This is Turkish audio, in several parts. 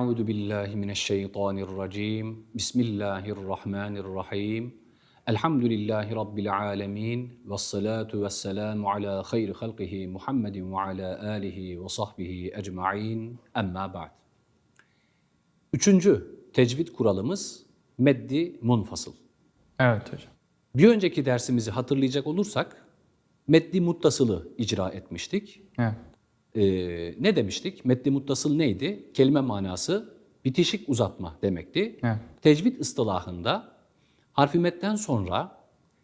Euzu billahi mineşşeytanirracim. Bismillahirrahmanirrahim. Elhamdülillahi rabbil alamin. Ves salatu vesselamu ala hayri halqihi Muhammedin ve ala alihi ve sahbihi ecmaîn. Amma ba'd. Üçüncü tecvid kuralımız meddi munfasıl. Evet hocam. Bir önceki dersimizi hatırlayacak olursak meddi muttasılı icra etmiştik. Evet. Ee, ne demiştik? Meddi muttasıl neydi? Kelime manası bitişik uzatma demekti. Evet. Tecvid ıstılahında harfi metten sonra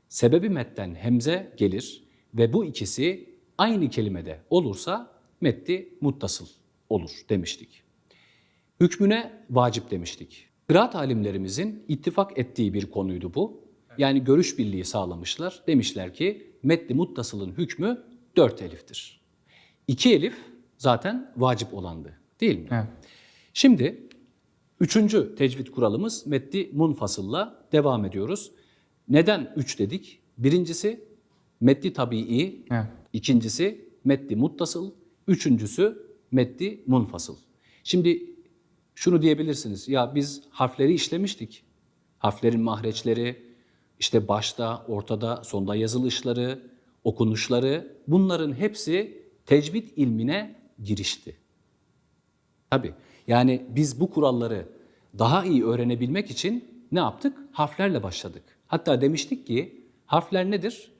sebebi metten hemze gelir ve bu ikisi aynı kelimede olursa meddi muttasıl olur demiştik. Hükmüne vacip demiştik. Kıraat alimlerimizin ittifak ettiği bir konuydu bu. Yani görüş birliği sağlamışlar. Demişler ki meddi muttasılın hükmü dört eliftir. İki elif zaten vacip olandı değil mi? Evet. Şimdi üçüncü tecvid kuralımız meddi munfasılla devam ediyoruz. Neden üç dedik? Birincisi meddi tabii, Evet. ikincisi meddi muttasıl, üçüncüsü meddi munfasıl. Şimdi şunu diyebilirsiniz, ya biz harfleri işlemiştik. Harflerin mahreçleri, işte başta, ortada, sonda yazılışları, okunuşları bunların hepsi tecvid ilmine girişti. Tabii. Yani biz bu kuralları daha iyi öğrenebilmek için ne yaptık? Harflerle başladık. Hatta demiştik ki harfler nedir?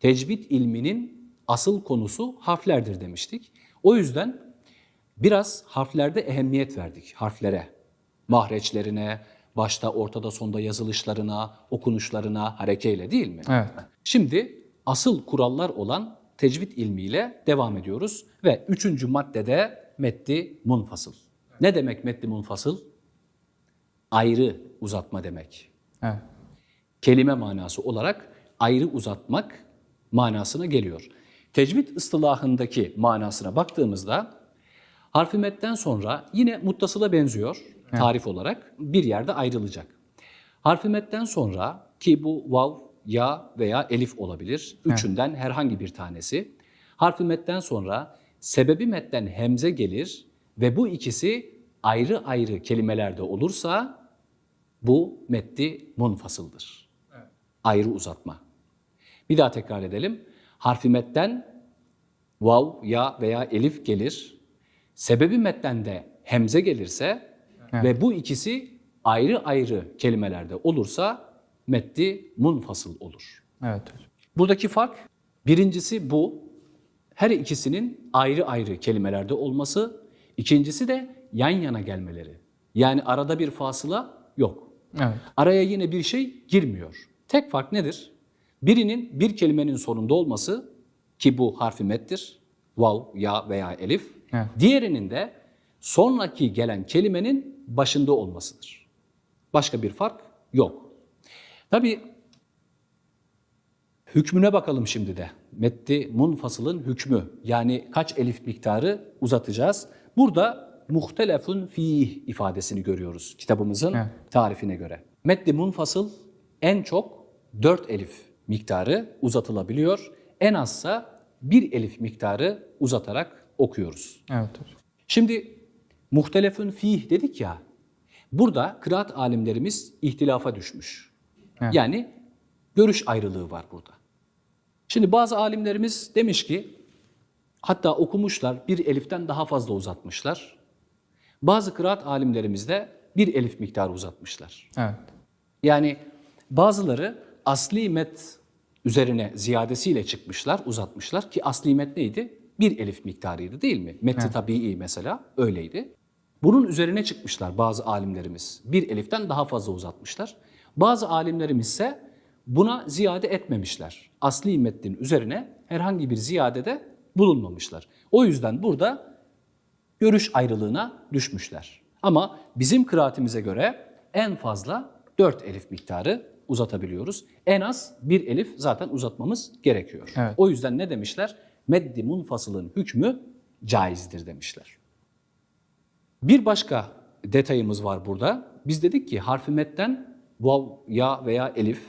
Tecvid ilminin asıl konusu harflerdir demiştik. O yüzden biraz harflerde ehemmiyet verdik harflere. Mahreçlerine, başta, ortada, sonda yazılışlarına, okunuşlarına, harekeyle değil mi? Evet. Şimdi asıl kurallar olan tecvid ilmiyle devam ediyoruz ve üçüncü maddede meddi munfasıl. Ne demek meddi munfasıl? Ayrı uzatma demek. Evet. Kelime manası olarak ayrı uzatmak manasına geliyor. Tecvid ıstılahındaki manasına baktığımızda harfi metten sonra yine muttasıla benziyor tarif olarak bir yerde ayrılacak. Harfi metten sonra ki bu vav, ya veya elif olabilir. Üçünden herhangi bir tanesi. Harfi metten sonra sebebi metten hemze gelir ve bu ikisi ayrı ayrı kelimelerde olursa bu meddi munfasıldır. Ayrı uzatma. Bir daha tekrar edelim. Harfi metten vav, ya veya elif gelir. Sebebi metten de hemze gelirse ve bu ikisi ayrı ayrı kelimelerde olursa meddi munfasıl olur. Evet. Buradaki fark birincisi bu. Her ikisinin ayrı ayrı kelimelerde olması. İkincisi de yan yana gelmeleri. Yani arada bir fasıla yok. Evet. Araya yine bir şey girmiyor. Tek fark nedir? Birinin bir kelimenin sonunda olması ki bu harfi mettir. Vav, ya veya elif. Evet. Diğerinin de sonraki gelen kelimenin başında olmasıdır. Başka bir fark yok. Tabii hükmüne bakalım şimdi de. Metti munfasılın hükmü yani kaç elif miktarı uzatacağız. Burada muhtelefun fih ifadesini görüyoruz kitabımızın Evet. tarifine göre. Meddi munfasıl en çok 4 elif miktarı uzatılabiliyor. En azsa 1 elif miktarı uzatarak okuyoruz. Evet. Şimdi muhtelefün fih dedik ya, burada kıraat alimlerimiz ihtilafa düşmüş. Evet. Yani görüş ayrılığı var burada. Şimdi bazı alimlerimiz demiş ki, hatta okumuşlar bir eliften daha fazla uzatmışlar. Bazı kıraat alimlerimiz de bir elif miktarı uzatmışlar. Evet. Yani bazıları asli met üzerine ziyadesiyle çıkmışlar, uzatmışlar ki asli met neydi? Bir elif miktarıydı değil mi? Metti tabii mesela öyleydi. Bunun üzerine çıkmışlar bazı alimlerimiz. Bir eliften daha fazla uzatmışlar. Bazı alimlerimiz ise buna ziyade etmemişler. Asli metnin üzerine herhangi bir ziyadede bulunmamışlar. O yüzden burada görüş ayrılığına düşmüşler. Ama bizim kıraatimize göre en fazla 4 elif miktarı uzatabiliyoruz. En az bir elif zaten uzatmamız gerekiyor. Evet. O yüzden ne demişler? Meddi munfasılın hükmü caizdir demişler. Bir başka detayımız var burada. Biz dedik ki harfi metten vav, ya veya elif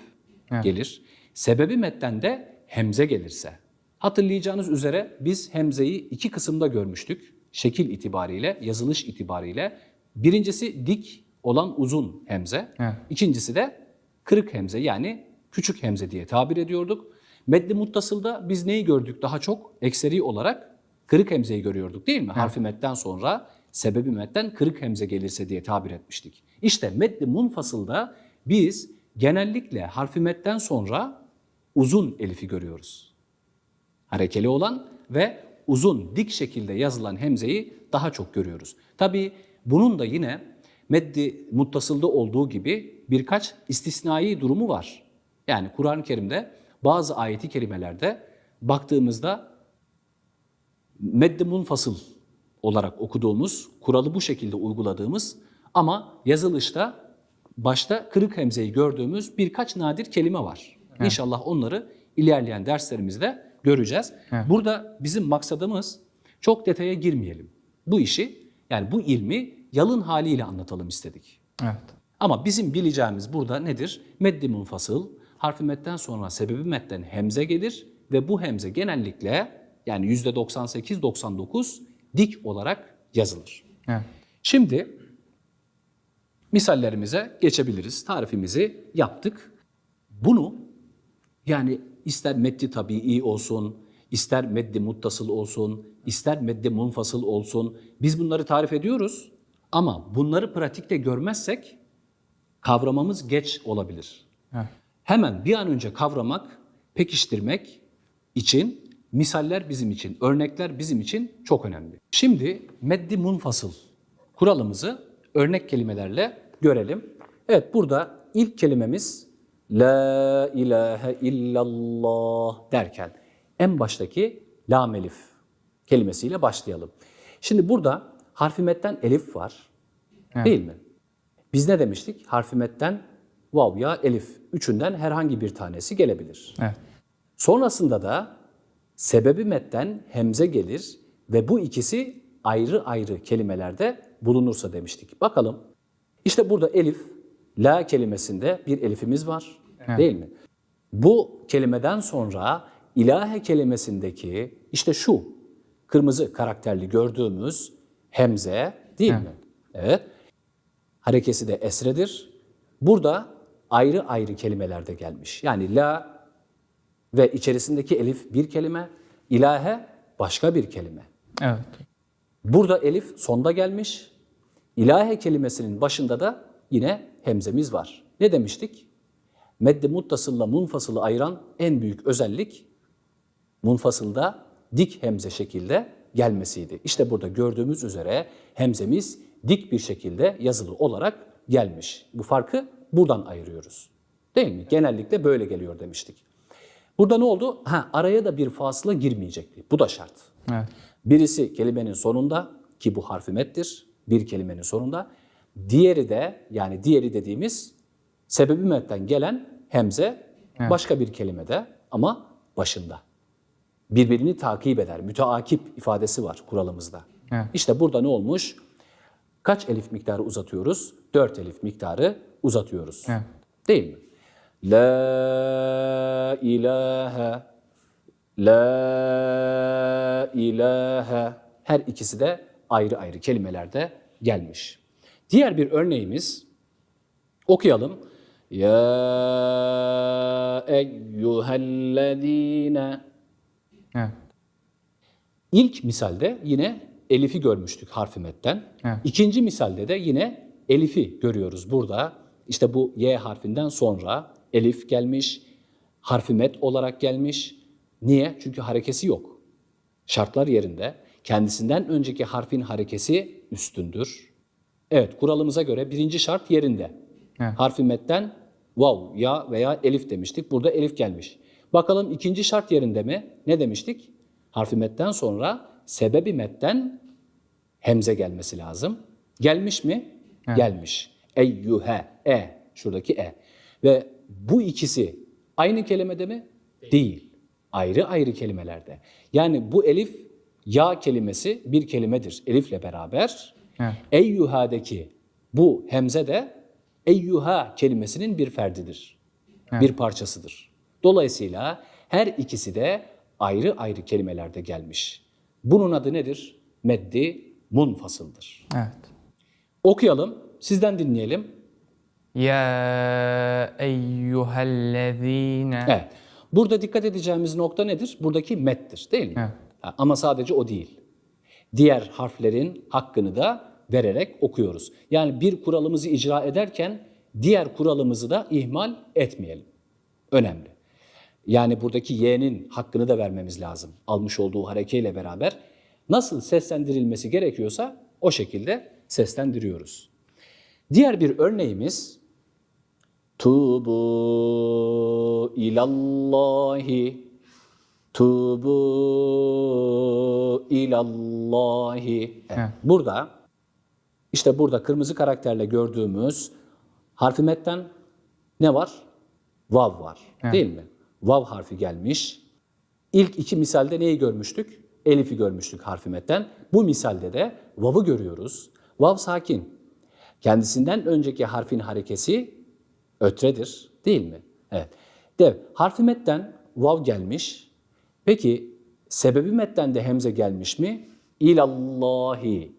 Evet. gelir. Sebebi metten de hemze gelirse. Hatırlayacağınız üzere biz hemzeyi iki kısımda görmüştük. Şekil itibariyle, yazılış itibariyle. Birincisi dik olan uzun hemze. Evet. İkincisi de kırık hemze yani küçük hemze diye tabir ediyorduk. Meddi muttasılda biz neyi gördük daha çok? Ekseri olarak kırık hemzeyi görüyorduk değil mi? Harfi metten sonra sebebi metten kırık hemze gelirse diye tabir etmiştik. İşte meddi munfasılda biz genellikle harfi metten sonra uzun elifi görüyoruz. Harekeli olan ve uzun dik şekilde yazılan hemzeyi daha çok görüyoruz. Tabii bunun da yine meddi muttasılda olduğu gibi birkaç istisnai durumu var. Yani Kur'an-ı Kerim'de bazı ayeti kerimelerde baktığımızda meddi munfasıl olarak okuduğumuz, kuralı bu şekilde uyguladığımız ama yazılışta başta kırık hemzeyi gördüğümüz birkaç nadir kelime var. İnşallah onları ilerleyen derslerimizde göreceğiz. Burada bizim maksadımız çok detaya girmeyelim. Bu işi yani bu ilmi yalın haliyle anlatalım istedik. Evet. Ama bizim bileceğimiz burada nedir? Meddi munfasıl, harfi metten sonra sebebi metten hemze gelir ve bu hemze genellikle yani %98-99 dik olarak yazılır. Evet. Şimdi misallerimize geçebiliriz. Tarifimizi yaptık. Bunu yani ister meddi tabii olsun, ister meddi muttasıl olsun, ister meddi munfasıl olsun. Biz bunları tarif ediyoruz ama bunları pratikte görmezsek kavramamız geç olabilir. Evet. Hemen bir an önce kavramak, pekiştirmek için misaller bizim için, örnekler bizim için çok önemli. Şimdi meddi munfasıl kuralımızı örnek kelimelerle görelim. Evet burada ilk kelimemiz La ilahe illallah derken en baştaki lam elif kelimesiyle başlayalım. Şimdi burada harfi metten elif var. Değil mi? Biz ne demiştik? Harfi metten vav ya elif üçünden herhangi bir tanesi gelebilir. Evet. Sonrasında da sebebi metten hemze gelir ve bu ikisi ayrı ayrı kelimelerde bulunursa demiştik. Bakalım. İşte burada elif, la kelimesinde bir elifimiz var. Değil mi? Bu kelimeden sonra ilahe kelimesindeki işte şu kırmızı karakterli gördüğümüz hemze değil mi? Evet. Harekesi de esredir. Burada ayrı ayrı kelimelerde gelmiş. Yani la ve içerisindeki elif bir kelime, ilahe başka bir kelime. Evet. Burada elif sonda gelmiş. İlahe kelimesinin başında da yine hemzemiz var. Ne demiştik? Meddi muttasılla munfasılı ayıran en büyük özellik munfasılda dik hemze şekilde gelmesiydi. İşte burada gördüğümüz üzere hemzemiz dik bir şekilde yazılı olarak gelmiş. Bu farkı buradan ayırıyoruz. Değil mi? Genellikle böyle geliyor demiştik. Burada ne oldu? Ha, araya da bir fasıla girmeyecekti. Bu da şart. Evet. Birisi kelimenin sonunda ki bu harfi mettir. Bir kelimenin sonunda. Diğeri de yani diğeri dediğimiz sebebi metten gelen hemze başka bir kelimede ama başında. Birbirini takip eder. Müteakip ifadesi var kuralımızda. Evet. İşte burada ne olmuş? Kaç elif miktarı uzatıyoruz? Dört elif miktarı uzatıyoruz. Evet. Değil mi? La ilahe La ilahe her ikisi de ayrı ayrı kelimelerde gelmiş. Diğer bir örneğimiz okuyalım. Ya eyyühellezine Evet. İlk misalde yine elifi görmüştük harfi metten. Evet. İkinci misalde de yine elifi görüyoruz burada. İşte bu Y harfinden sonra elif gelmiş, harfi met olarak gelmiş. Niye? Çünkü harekesi yok. Şartlar yerinde. Kendisinden önceki harfin harekesi üstündür. Evet, kuralımıza göre birinci şart yerinde. Evet. Harfi metten vav, ya veya elif demiştik. Burada elif gelmiş. Bakalım ikinci şart yerinde mi? Ne demiştik? Harfi metten sonra sebebi metten hemze gelmesi lazım. Gelmiş mi? Gelmiş. Eyyühe, e. Şuradaki e. Ve bu ikisi aynı kelimede mi? Değil ayrı ayrı kelimelerde. Yani bu elif ya kelimesi bir kelimedir elifle beraber. Evet. Eyyuha'daki bu hemze de eyyuha kelimesinin bir ferdidir. Evet. Bir parçasıdır. Dolayısıyla her ikisi de ayrı ayrı kelimelerde gelmiş. Bunun adı nedir? Meddi munfasıldır. Evet. Okuyalım, sizden dinleyelim. Ya eyyühellezine. Evet. Burada dikkat edeceğimiz nokta nedir? Buradaki mettir değil mi? Evet. Ama sadece o değil. Diğer harflerin hakkını da vererek okuyoruz. Yani bir kuralımızı icra ederken diğer kuralımızı da ihmal etmeyelim. Önemli. Yani buradaki y'nin hakkını da vermemiz lazım. Almış olduğu harekeyle beraber nasıl seslendirilmesi gerekiyorsa o şekilde seslendiriyoruz. Diğer bir örneğimiz Tubu ilallahi Tubu ilallahi. Evet. Burada işte burada kırmızı karakterle gördüğümüz harfi metten ne var? Vav var. Değil mi? Vav harfi gelmiş. İlk iki misalde neyi görmüştük? Elif'i görmüştük harfi metten. Bu misalde de vav'ı görüyoruz. Vav sakin. Kendisinden önceki harfin harekesi ötredir değil mi? Evet. Dev, harfi metten vav gelmiş. Peki sebebi metten de hemze gelmiş mi? İlallahi.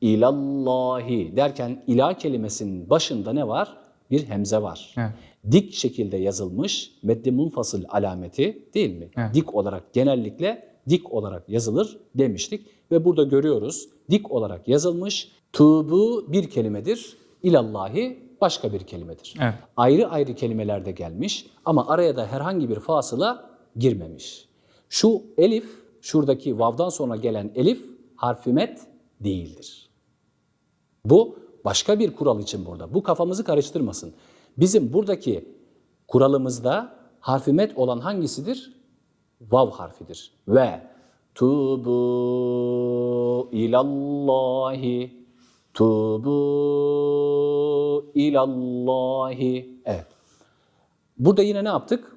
İlallahi derken ilah kelimesinin başında ne var? Bir hemze var. Evet. Dik şekilde yazılmış meddi munfasıl alameti değil mi? Evet. Dik olarak genellikle dik olarak yazılır demiştik. Ve burada görüyoruz dik olarak yazılmış. Tuğbu bir kelimedir. İlallahi başka bir kelimedir. Evet. Ayrı ayrı kelimelerde gelmiş ama araya da herhangi bir fasıla girmemiş. Şu elif, şuradaki vav'dan sonra gelen elif harfi met değildir. Bu başka bir kural için burada. Bu kafamızı karıştırmasın. Bizim buradaki kuralımızda harfi met olan hangisidir? Vav harfidir. Ve tubu ilallahi tubu ilallahi. Evet. Burada yine ne yaptık?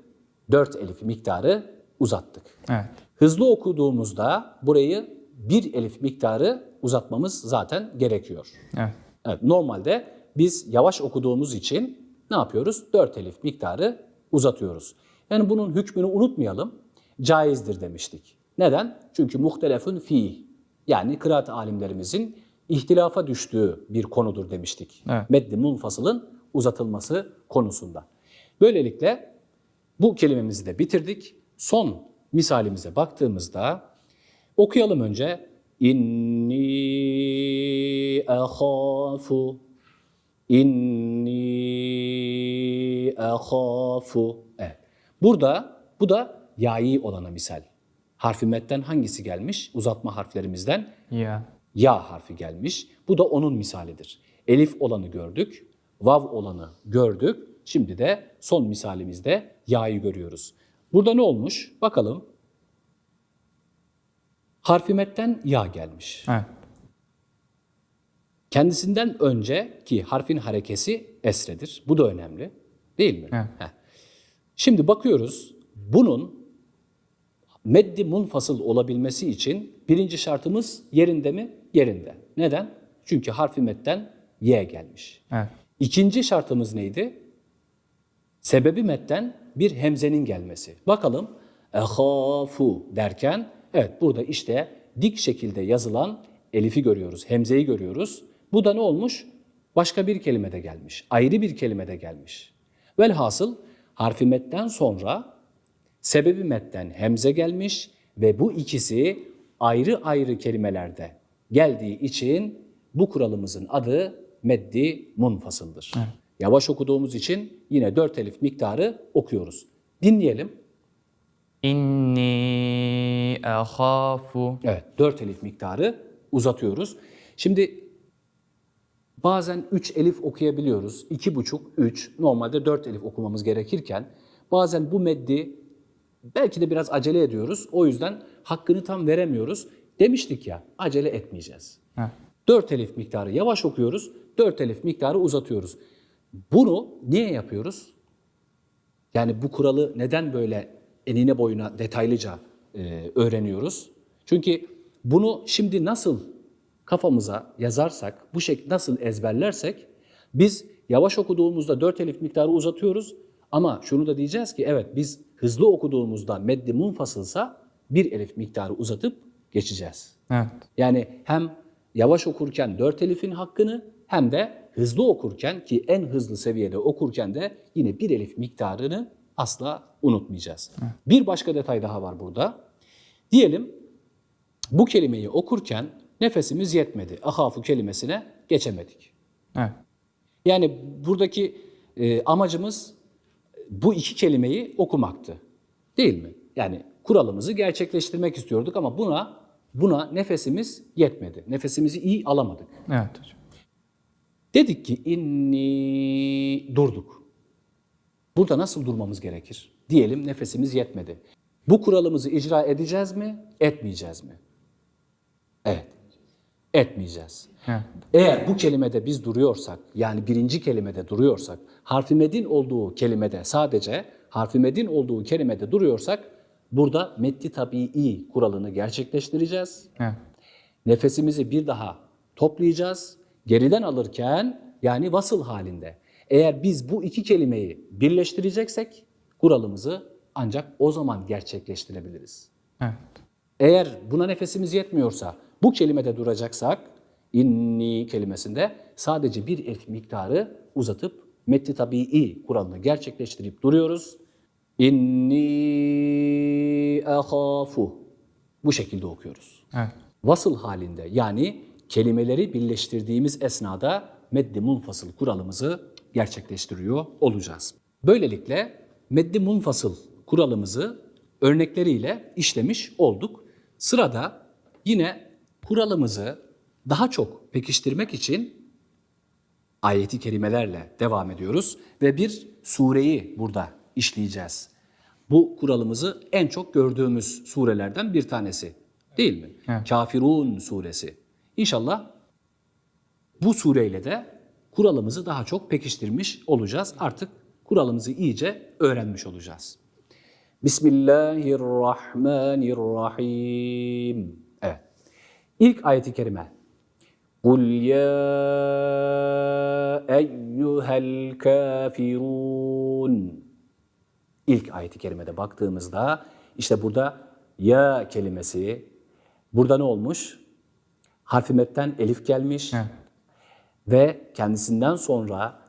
Dört elif miktarı uzattık. Evet. Hızlı okuduğumuzda burayı bir elif miktarı uzatmamız zaten gerekiyor. Evet. Evet, normalde biz yavaş okuduğumuz için ne yapıyoruz? 4 elif miktarı uzatıyoruz. Yani bunun hükmünü unutmayalım. Caizdir demiştik. Neden? Çünkü muhtelefun fi yani kıraat alimlerimizin ihtilafa düştüğü bir konudur demiştik. Evet. Meddi munfasılın uzatılması konusunda. Böylelikle bu kelimemizi de bitirdik. Son misalimize baktığımızda okuyalım önce. İnni ahafu İnni ahafu. Evet. Burada bu da yayi olana misal. Harfi metten hangisi gelmiş? Uzatma harflerimizden Ya. Ya harfi gelmiş. Bu da onun misalidir. Elif olanı gördük, vav olanı gördük. Şimdi de son misalimizde ya'yı görüyoruz. Burada ne olmuş? Bakalım. Harfi metten ya gelmiş. Evet. Kendisinden önce ki harfin harekesi esredir. Bu da önemli. Değil mi? Evet. Heh. Şimdi bakıyoruz. Bunun meddi munfasıl olabilmesi için birinci şartımız yerinde mi? Yerinde. Neden? Çünkü harfi metten y gelmiş. Evet. İkinci şartımız neydi? Sebebi metten bir hemzenin gelmesi. Bakalım ehafu derken evet burada işte dik şekilde yazılan elifi görüyoruz, hemzeyi görüyoruz. Bu da ne olmuş? Başka bir kelimede gelmiş, ayrı bir kelimede gelmiş. Velhasıl harfi metten sonra sebebi metten hemze gelmiş ve bu ikisi ayrı ayrı kelimelerde geldiği için bu kuralımızın adı meddi munfasıldır. Yavaş okuduğumuz için yine dört elif miktarı okuyoruz. Dinleyelim. İnni ahafu. Evet, dört elif miktarı uzatıyoruz. Şimdi bazen üç elif okuyabiliyoruz. İki buçuk, üç. Normalde dört elif okumamız gerekirken bazen bu meddi belki de biraz acele ediyoruz. O yüzden hakkını tam veremiyoruz. Demiştik ya, acele etmeyeceğiz. Evet. Dört elif miktarı yavaş okuyoruz, dört elif miktarı uzatıyoruz. Bunu niye yapıyoruz? Yani bu kuralı neden böyle enine boyuna detaylıca e, öğreniyoruz? Çünkü bunu şimdi nasıl kafamıza yazarsak, bu şekilde nasıl ezberlersek biz yavaş okuduğumuzda dört elif miktarı uzatıyoruz ama şunu da diyeceğiz ki evet biz hızlı okuduğumuzda meddi munfasılsa bir elif miktarı uzatıp geçeceğiz. Evet. Yani hem yavaş okurken dört elifin hakkını hem de hızlı okurken ki en hızlı seviyede okurken de yine bir elif miktarını asla unutmayacağız. Bir başka detay daha var burada. Diyelim bu kelimeyi okurken nefesimiz yetmedi. Ahafu kelimesine geçemedik. Evet. Yani buradaki e, amacımız bu iki kelimeyi okumaktı. Değil mi? Yani kuralımızı gerçekleştirmek istiyorduk ama buna buna nefesimiz yetmedi. Nefesimizi iyi alamadık. Evet hocam. Dedik ki inni durduk. Burada nasıl durmamız gerekir? Diyelim nefesimiz yetmedi. Bu kuralımızı icra edeceğiz mi, etmeyeceğiz mi? Evet. Etmeyeceğiz. Evet. Eğer bu kelimede biz duruyorsak, yani birinci kelimede duruyorsak, harfi medin olduğu kelimede sadece harfi medin olduğu kelimede duruyorsak, burada meddi tabii kuralını gerçekleştireceğiz. Evet. Nefesimizi bir daha toplayacağız. Geriden alırken yani vasıl halinde. Eğer biz bu iki kelimeyi birleştireceksek kuralımızı ancak o zaman gerçekleştirebiliriz. Evet. Eğer buna nefesimiz yetmiyorsa bu kelimede duracaksak inni kelimesinde sadece bir elif miktarı uzatıp metti tabii kuralını gerçekleştirip duruyoruz. İnni ahafu. Bu şekilde okuyoruz. Evet. Vasıl halinde yani kelimeleri birleştirdiğimiz esnada meddi munfasıl kuralımızı gerçekleştiriyor olacağız. Böylelikle meddi munfasıl kuralımızı örnekleriyle işlemiş olduk. Sırada yine kuralımızı daha çok pekiştirmek için ayeti kerimelerle devam ediyoruz ve bir sureyi burada işleyeceğiz. Bu kuralımızı en çok gördüğümüz surelerden bir tanesi değil mi? Evet. Kafirun suresi. İnşallah bu sureyle de kuralımızı daha çok pekiştirmiş olacağız. Artık kuralımızı iyice öğrenmiş olacağız. Bismillahirrahmanirrahim. Evet. İlk ayeti kerime. Kul ya eyyuhel kafirun. İlk ayeti kerimede baktığımızda işte burada ya kelimesi burada ne olmuş? Harfi metten elif gelmiş Evet. ve kendisinden sonra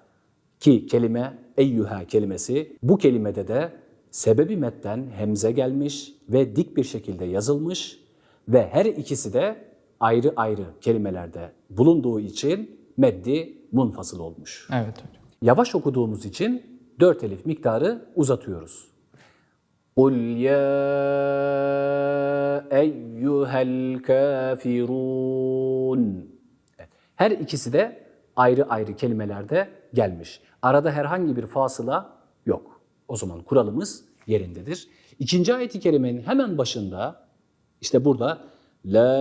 ki kelime eyyüha kelimesi bu kelimede de sebebi metten hemze gelmiş ve dik bir şekilde yazılmış ve her ikisi de ayrı ayrı kelimelerde bulunduğu için meddi munfasıl olmuş. Evet hocam. Yavaş okuduğumuz için dört elif miktarı uzatıyoruz. قُلْ يَا اَيُّهَا الْكَافِرُونَ Evet, Her ikisi de ayrı ayrı kelimelerde gelmiş. Arada herhangi bir fasıla yok. O zaman kuralımız yerindedir. İkinci ayet-i kerimenin hemen başında işte burada La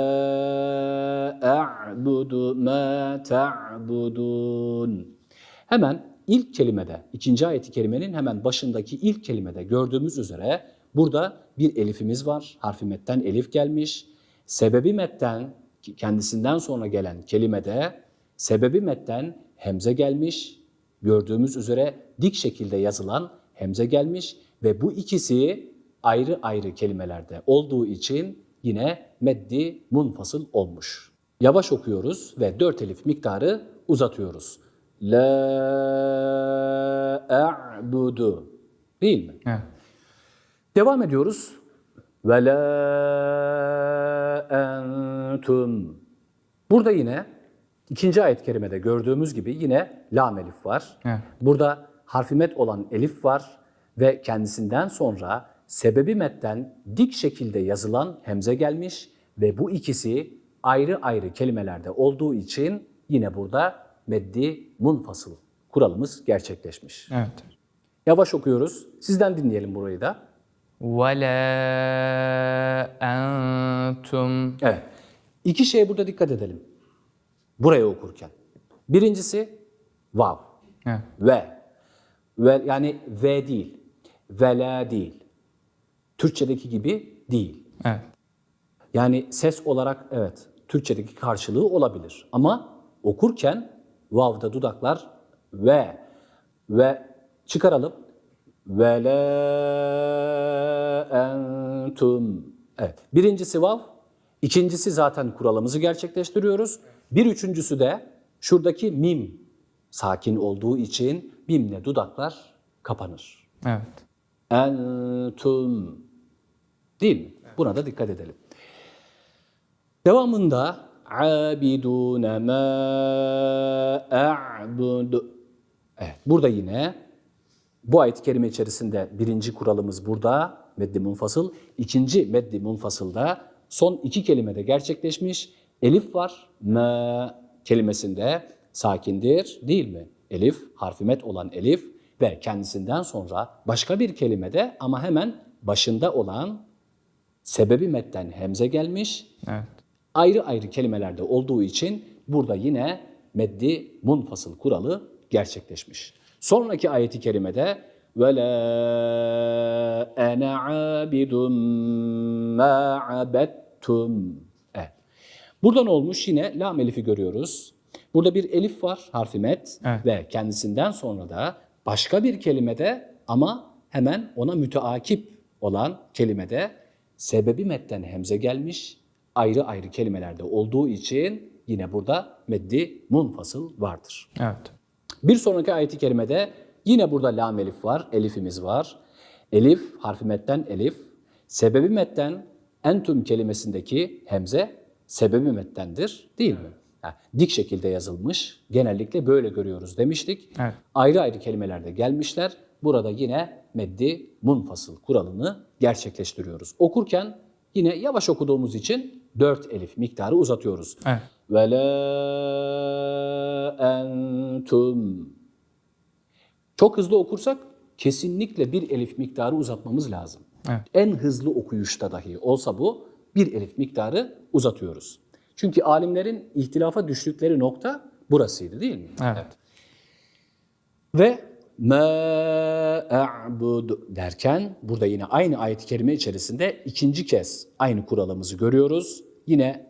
a'budu ma ta'budun. Hemen ilk kelimede, ikinci ayeti kerimenin hemen başındaki ilk kelimede gördüğümüz üzere burada bir elifimiz var. Harfi metten elif gelmiş. Sebebi metten kendisinden sonra gelen kelimede sebebi metten hemze gelmiş. Gördüğümüz üzere dik şekilde yazılan hemze gelmiş ve bu ikisi ayrı ayrı kelimelerde olduğu için yine meddi munfasıl olmuş. Yavaş okuyoruz ve dört elif miktarı uzatıyoruz. La a'budu değil mi? Evet. Devam ediyoruz. Ve la entum. Burada yine ikinci ayet kerimede gördüğümüz gibi yine lam elif var. Evet. Burada harfi met olan elif var ve kendisinden sonra sebebi metten dik şekilde yazılan hemze gelmiş ve bu ikisi ayrı ayrı kelimelerde olduğu için yine burada meddi munfasıl kuralımız gerçekleşmiş. Evet. Yavaş okuyoruz. Sizden dinleyelim burayı da. Ve la. Evet. İki şeye burada dikkat edelim. Buraya okurken. Birincisi vav. Evet. Ve. Ve yani ve değil. Ve değil. Türkçedeki gibi değil. Evet. Yani ses olarak evet Türkçedeki karşılığı olabilir. Ama okurken vav'da dudaklar ve ve çıkaralım. Ve la entum. Evet. Birincisi vav. ikincisi zaten kuralımızı gerçekleştiriyoruz. Bir üçüncüsü de Şuradaki mim sakin olduğu için mimle dudaklar kapanır. Evet. Entum değil mi? Buna da dikkat edelim. Devamında abidune ma a'budu. Evet, burada yine bu ayet-i kerime içerisinde birinci kuralımız burada meddi munfasıl. ikinci meddi munfasılda son iki kelimede gerçekleşmiş. Elif var. Ma kelimesinde sakindir değil mi? Elif, harfi met olan elif ve kendisinden sonra başka bir kelimede ama hemen başında olan sebebi metten hemze gelmiş. Evet. Ayrı ayrı kelimelerde olduğu için burada yine meddi munfasıl kuralı gerçekleşmiş. Sonraki ayeti kerimede ve la ene abidun ma abettum. Evet. Buradan olmuş yine lam elifi görüyoruz. Burada bir elif var harfi met Evet. ve kendisinden sonra da başka bir kelimede ama hemen ona müteakip olan kelimede sebebi metten hemze gelmiş. Ayrı ayrı kelimelerde olduğu için yine burada meddi munfasıl vardır. Evet. Bir sonraki ayeti kerimede yine burada lam elif var, elifimiz var. Elif, harfi metten elif. Sebebi metten entüm kelimesindeki hemze sebebi mettendir değil mi? Ha, dik şekilde yazılmış. Genellikle böyle görüyoruz demiştik. Evet. Ayrı ayrı kelimelerde gelmişler. Burada yine meddi munfasıl kuralını gerçekleştiriyoruz. Okurken yine yavaş okuduğumuz için dört elif miktarı uzatıyoruz. Evet. Ve la entum. Çok hızlı okursak kesinlikle bir elif miktarı uzatmamız lazım. Evet. En hızlı okuyuşta dahi olsa bu bir elif miktarı uzatıyoruz. Çünkü alimlerin ihtilafa düştükleri nokta burasıydı değil mi? Evet. Ve ma a'budu derken burada yine aynı ayet-i kerime içerisinde ikinci kez aynı kuralımızı görüyoruz. Yine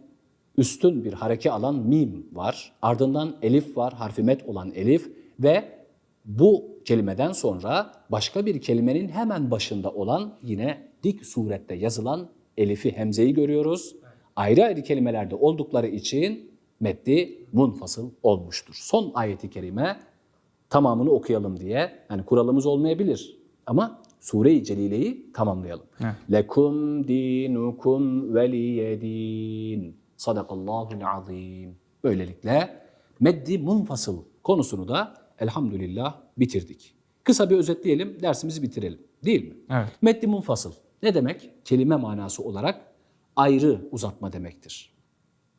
üstün bir hareke alan mim var. Ardından elif var, harfi met olan elif ve bu kelimeden sonra başka bir kelimenin hemen başında olan yine dik surette yazılan elifi hemzeyi görüyoruz. Ayrı ayrı kelimelerde oldukları için meddi munfasıl olmuştur. Son ayeti kerime tamamını okuyalım diye. Yani kuralımız olmayabilir ama Sure-i Celile'yi tamamlayalım. Lekum dinukum veliyedin. Sadakallahul azim. Böylelikle meddi munfasıl konusunu da elhamdülillah bitirdik. Kısa bir özetleyelim, dersimizi bitirelim. Değil mi? Evet. Meddi munfasıl ne demek? Kelime manası olarak ayrı uzatma demektir.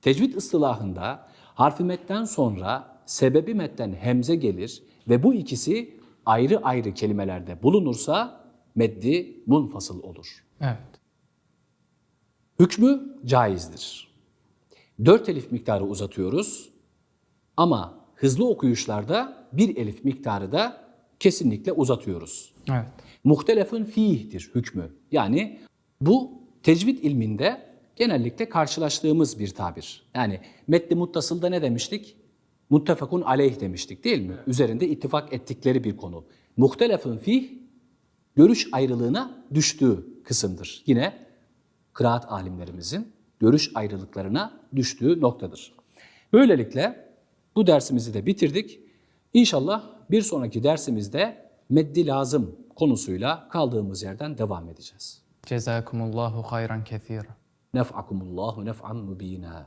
Tecvid ıstılahında harfi metten sonra sebebi metten hemze gelir ve bu ikisi ayrı ayrı kelimelerde bulunursa meddi munfasıl olur. Evet. Hükmü caizdir. Dört elif miktarı uzatıyoruz ama hızlı okuyuşlarda bir elif miktarı da kesinlikle uzatıyoruz. Evet. Muhtelefün fiihtir hükmü. Yani bu tecvid ilminde genellikle karşılaştığımız bir tabir. Yani metni muttasılda ne demiştik? Muttefakun aleyh demiştik değil mi? Üzerinde ittifak ettikleri bir konu. Muhtelefün fih görüş ayrılığına düştüğü kısımdır. Yine kıraat alimlerimizin görüş ayrılıklarına düştüğü noktadır. Böylelikle bu dersimizi de bitirdik. İnşallah bir sonraki dersimizde meddi lazım konusuyla kaldığımız yerden devam edeceğiz. Cezakumullahu hayran kethira. Nef'akumullahu nef'an mubina.